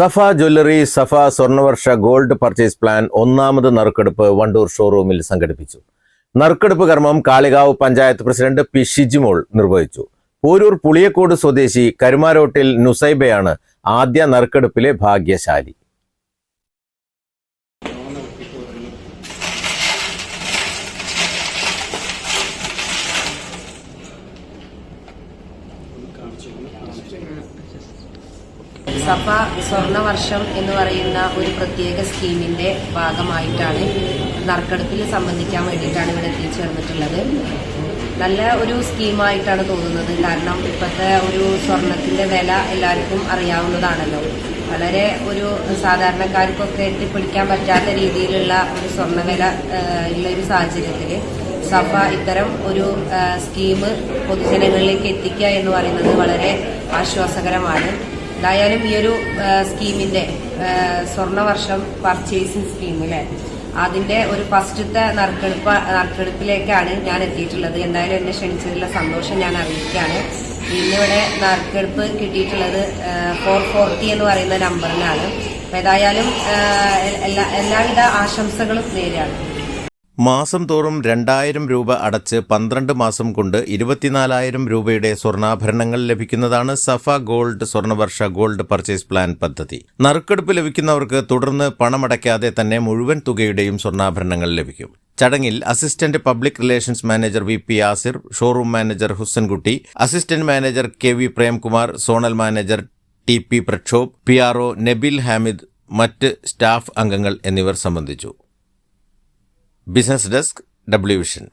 Safa jewellery Safa Swarnavarsha gold purchase plan ഒന്നാമത് നറുക്കെടുപ്പ് വണ്ടൂർ ഷോറൂമിൽ സംഘടിപ്പിച്ചു. നറുക്കെടുപ്പ് കർമ്മം കാളികാവ് പഞ്ചായത്ത് പ്രസിഡന്റ് പി ഷിജിമോൾ നിർവഹിച്ചു. പോരൂർ പുളിയക്കോട് സ്വദേശി കരുമാരോട്ടിൽ നുസൈബയാണ് ആദ്യ നറുക്കെടുപ്പിലെ ഭാഗ്യശാലി. സഭ സ്വർണവർഷം എന്ന് പറയുന്ന ഒരു പ്രത്യേക സ്കീമിന്റെ ഭാഗമായിട്ടാണ് നറുക്കെടുപ്പിൽ സംബന്ധിക്കാൻ വേണ്ടിയിട്ടാണ് ഇവിടെ എത്തിച്ചേർന്നിട്ടുള്ളത്. നല്ല ഒരു സ്കീമായിട്ടാണ് തോന്നുന്നത്. കാരണം ഇപ്പോഴത്തെ ഒരു സ്വർണത്തിന്റെ വില എല്ലാവർക്കും അറിയാവുന്നതാണല്ലോ. വളരെ ഒരു സാധാരണക്കാർക്കൊക്കെ എത്തിപ്പിടിക്കാൻ പറ്റാത്ത രീതിയിലുള്ള ഒരു സ്വർണവില ഉള്ള ഒരു സാഹചര്യത്തിൽ സഭ ഇത്തരം ഒരു സ്കീം പൊതുജനങ്ങളിലേക്ക് എത്തിക്കുക എന്ന് പറയുന്നത് വളരെ ആശ്വാസകരമാണ്. എന്തായാലും ഈ ഒരു സ്കീമിന്റെ സ്വർണവർഷം പർച്ചേസിംഗ് സ്കീം അല്ലേ അതിന്റെ ഒരു ഫസ്റ്റത്തെ നറുക്കെടുപ്പ് നറുക്കെടുപ്പിലേക്കാണ് ഞാൻ എത്തിയിട്ടുള്ളത്. എന്തായാലും എന്നെ ക്ഷണിച്ചതിലുള്ള സന്തോഷം ഞാൻ അറിയിക്കുകയാണ്. ഇന്നിവിടെ നറുക്കെടുപ്പ് കിട്ടിയിട്ടുള്ളത് ഫോർ ഫോർട്ടി എന്ന് പറയുന്ന നമ്പറിനാണ് ഏതായാലും എല്ലാ എല്ലാവിധ ആശംസകളും നേരെയാണ് മാസം തോറും രണ്ടായിരം രൂപ അടച്ച് പന്ത്രണ്ട് മാസം കൊണ്ട് ഇരുപത്തിനാലായിരം രൂപയുടെ സ്വർണാഭരണങ്ങൾ ലഭിക്കുന്നതാണ് Safa gold Swarnavarsha gold purchase plan പദ്ധതി. നറുക്കെടുപ്പ് ലഭിക്കുന്നവർക്ക് തുടർന്ന് പണമടയ്ക്കാതെ തന്നെ മുഴുവൻ തുകയുടെയും സ്വർണാഭരണങ്ങൾ ലഭിക്കും. ചടങ്ങിൽ assistant public relations manager V P Asir showroom manager Husankutty assistant manager K V Premkumar zonal manager T P Prakshobh P R O Nabil Hamid മറ്റ് staff അംഗങ്ങൾ എന്നിവർ സംബന്ധിച്ചു. Business desk W vision